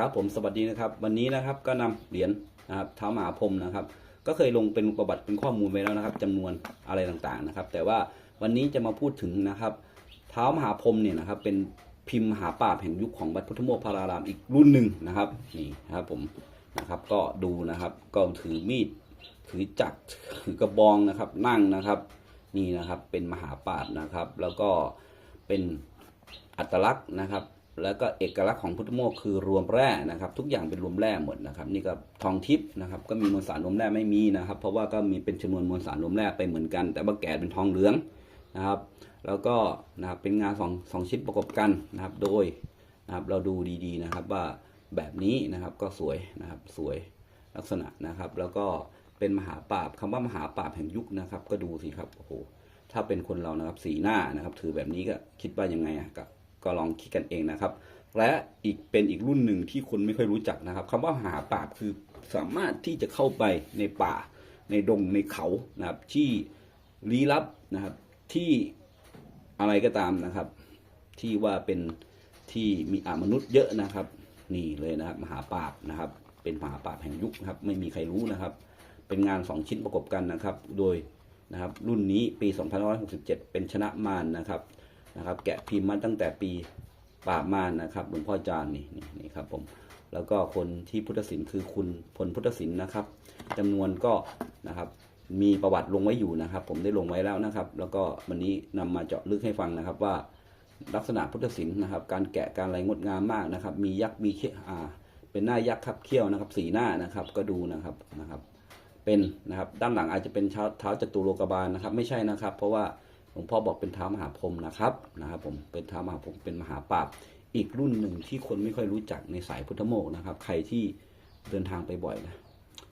ครับผมสวัสดีนะครับ วันนี้นะครับก็นำเหรียญนะครับเท้ามหาพรมนะครับ ก็เคยลงเป็นประวัติเป็นข้อมูลไว้แล้วนะครับจำนวนอะไรต่างๆนะครับ แต่ว่าวันนี้จะมาพูดถึงนะครับ เท้ามหาพรมเนี่ยนะครับ เป็นพิมพ์มหาปราแห่งยุคของวัดพุทธโมกข์พารารามอีกรุ่นหนึ่งนะครับนี่นะครับผมนะครับ ก็ดูนะครับก็ถือมีดถือจักรถือกระบองนะครับ นั่งนะครับ นี่นะครับเป็นมหาปรานะครับ แล้วก็เป็นอัตลักษณ์นะครับ แล้วก็เอกลักษณ์ของพุทธโมกคือรวมแร่นะครับ ทุกอย่างเป็นรวมแร่หมดนะครับ นี่ก็ทองทิพย์นะครับ ก็มีมวลสารรวมแร่ไม่มีนะครับ เพราะว่าก็มีเป็นจำนวนมวลสารรวมแร่ไปเหมือนกัน แต่ว่าแก่เป็นทองเหลืองนะครับ แล้วก็นะครับเป็นงานสองสองชิ้นประกอบกันนะครับ โดยนะครับเราดูดีๆนะครับว่าแบบนี้นะครับก็สวยนะครับสวยลักษณะนะครับ แล้วก็เป็นมหาปราบคำว่ามหาปราบแห่งยุคนะครับ ก็ดูสิครับโอ้โหถ้าเป็นคนเรานะครับสีหน้านะครับ ถือแบบนี้ก็คิดว่ายังไงอะก็ ก็ลองคิดกันเองนะครับ และอีกเป็นอีกรุ่นหนึ่งที่คนไม่ค่อยรู้จักนะครับคำว่าหาป่าคือสามารถที่จะเข้าไปในป่า ในดงในเขานะครับ ที่ลี้ลับนะครับที่อะไรก็ตามนะครับ ที่ว่าเป็นที่มีอามนุษย์เยอะนะครับ นี่เลยนะครับมหาปราบนะครับ เป็นมหาปราบแห่งยุคครับ ไม่มีใครรู้นะครับ เป็นงานสองชิ้นประกบกันนะครับ โดยนะครับ รุ่นนี้ปี 2567 เป็นชนะมารนะครับ นะครับ แกะพิมพ์มาตั้งแต่ปีปราบมารนะครับหลวงพ่อจานนี่นี่นี่ครับผมแล้วก็คนที่พุทธศิลป์คือคุณพลพุทธศิลป์นะครับจำนวนก็นะครับมีประวัติลงไว้อยู่นะครับ ผมได้ลงไว้แล้วนะครับ แล้วก็วันนี้นำมาเจาะลึกให้ฟังนะครับว่าลักษณะพุทธศิลป์นะครับ การแกะการอะไรงดงามมากนะครับ มียักษ์มีเขี้ยอ่าเป็นหน้ายักษ์ครับเขี้ยวนะครับ สีหน้านะครับ ก็ดูนะครับนะครับ เป็นนะครับ ด้านหลังอาจจะเป็นเท้าเท้าจตุโลกบาลนะครับ ไม่ใช่นะครับ เพราะว่า ลวงพ่อบอกเป็นเท้ามหาพรหมนะครับนะครับ ผมเป็นเท้ามหาพรหมเป็นมหาปราบอีกรุ่นหนึ่งที่คนไม่ค่อยรู้จักในสายพุทธโมกนะครับ ใครที่เดินทางไปบ่อยนะ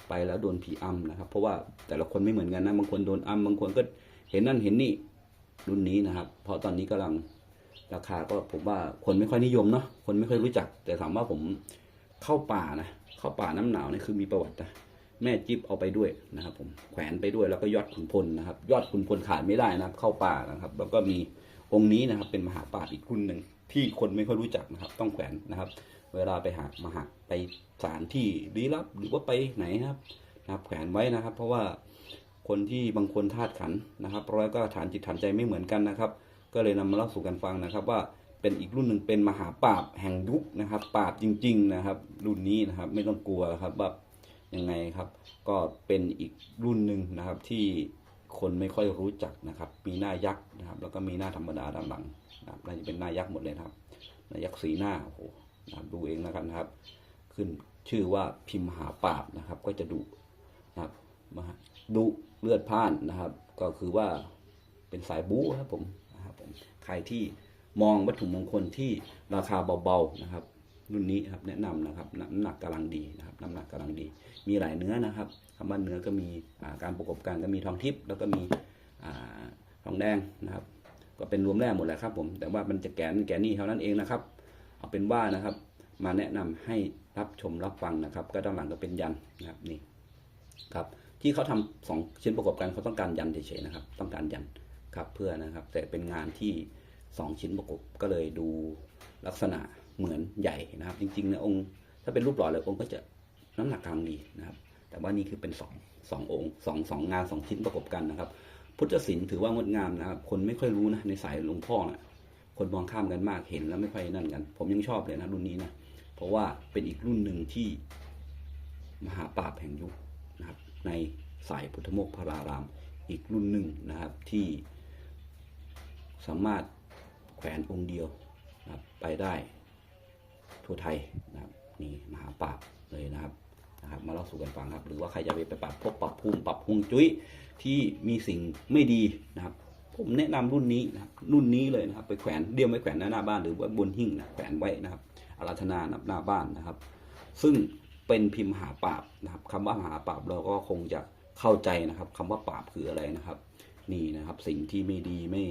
ไปแล้วโดนผีอำนะครับ เพราะว่าแต่ละคนไม่เหมือนกันนะบางคนโดนอำบางคนก็เห็นนั่นเห็นนี่รุ่นนี้นะครับ เพราะตอนนี้กำลังราคาก็ผมว่าคนไม่ค่อยนิยมเนาะคนไม่ค่อยรู้จัก แต่ถามว่าผมเข้าป่านะเข้าป่าน้ำหนาวนี่คือมีประวัตินะ แม่จิ๊บเอาไปด้วยนะครับ ผมแขวนไปด้วยแล้วก็ยอดขุนพลนะครับ ยอดขุนพลขาดไม่ได้นะครับ เข้าป่านะครับ แล้วก็มีองค์นี้นะครับ เป็นมหาปราชญ์อีกรุ่นหนึ่งที่คนไม่ค่อยรู้จักนะครับ ต้องแขวนนะครับ เวลาไปหามาหาไปสถานที่ลี้ลับหรือว่าไปไหนนะครับนะครับ แขวนไว้นะครับ เพราะว่าคนที่บางคนธาตุขันนะครับแล้วก็ฐานจิตฐานใจไม่เหมือนกันนะครับ ก็เลยนำมาเล่าสู่กันฟังนะครับ ว่าเป็นอีกรุ่นหนึ่งเป็นมหาปราบแห่งยุคนะครับ ปราบจริง ๆ นะครับ รุ่นนี้นะครับ ไม่ต้องกลัวครับว่า ยังไงครับ ก็เป็นอีกรุ่นหนึ่งนะครับที่คนไม่ค่อยรู้จักนะครับ มีหน้ายักษ์นะครับ แล้วก็มีหน้าธรรมดาด้านหลังนะครับน่าจะเป็นหน้ายักษ์หมดเลยครับหน้ายักษ์สีหน้าโอ้โหนะครับดูเองแล้วกันนะครับ ขึ้นชื่อว่าพิมหาปราบนะครับ ก็จะดุนะครับมาดุเลือดพ่านนะครับ ก็คือว่าเป็นสายบู๊ครับผมนะครับผมใครที่มองวัตถุมงคลที่ราคาเบาๆนะครับ รุ่นนี้ครับแนะนำนะครับน้ำหนักกำลังดีนะครับน้ำหนักกำลังดี มีหลายเนื้อนะครับคำว่าเนื้อก็มีการประกอบการก็มีทองทิพย์แล้วก็มีอทองแดงนะครับ ก็เป็นรวมแร่หมดแหละครับผมแต่ว่ามันจะแกนแกนนี่เท่านั้นเองนะครับ เอาเป็นว่านะครับ มาแนะนำให้รับชมรับฟังนะครับ ก็ด้านหลังก็เป็นยันนะครับนี่ครับที่เขาทำสองชิ้นประกอบกันเขาต้องการยันเฉยๆนะครับ ต้องการยันครับเพื่อนะครับ แต่เป็นงานที่สองชิ้นประกบก็เลยดูลักษณะ เหมือนใหญ่นะครับ จริงๆเนี่ยองค์ถ้าเป็นรูปหล่อเลยองค์ก็จะน้ำหนักกลางดีนะครับ แต่ว่านี่คือเป็นสองสององค์สองสองงานสองชิ้นประกบกันนะครับ พุทธศิลป์ถือว่างดงามนะครับ คนไม่ค่อยรู้นะในสายหลวงพ่อนะคนมองข้ามกันมากเห็นแล้วไม่ค่อยนั่นกัน ผมยังชอบเลยนะรุ่นนี้นะเพราะว่าเป็นอีกรุ่นหนึ่งที่มหาปราบแห่งยุคนะครับ ในสายพุทธโมกพราราม อีกรุ่นหนึ่งนะครับที่สามารถแขวนองค์เดียวนะครับไปได้ ทั่วไทยนะครับนี่มหาปราบเลยนะครับนะครับ มาเล่าสู่กันฟังครับ หรือว่าใครจะไปไปปรับพบปรับภูมิปรับฮวงจุ้ยที่มีสิ่งไม่ดีนะครับ ผมแนะนำรุ่นนี้นะครับรุ่นนี้เลยนะครับไปแขวนเดี่ยวไม่แขวนหน้าบ้านหรือว่าบนหิ้งนะแขวนไว้นะครับอาราธนาหน้าบ้านนะครับ ซึ่งเป็นพิมพ์หาปราบนะครับคำว่ามหาปราบเราก็คงจะเข้าใจนะครับคำว่าปราบคืออะไรนะครับ นี่นะครับสิ่งที่ไม่ดีไม่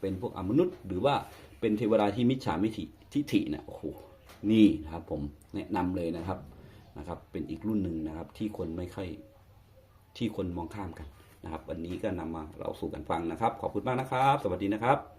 เป็นพวกอมนุษย์ หรือว่าเป็นเทวดาที่มิจฉามิถิทิฐิเนี่ยโอ้โห นี่นะครับผมแนะนำเลยนะครับนะครับ เป็นอีกรุ่นหนึ่งนะครับ ที่คนไม่ค่อยที่คนมองข้ามกันนะครับ วันนี้ก็นำมาเราสู่กันฟังนะครับ ขอบคุณมากนะครับ สวัสดีนะครับ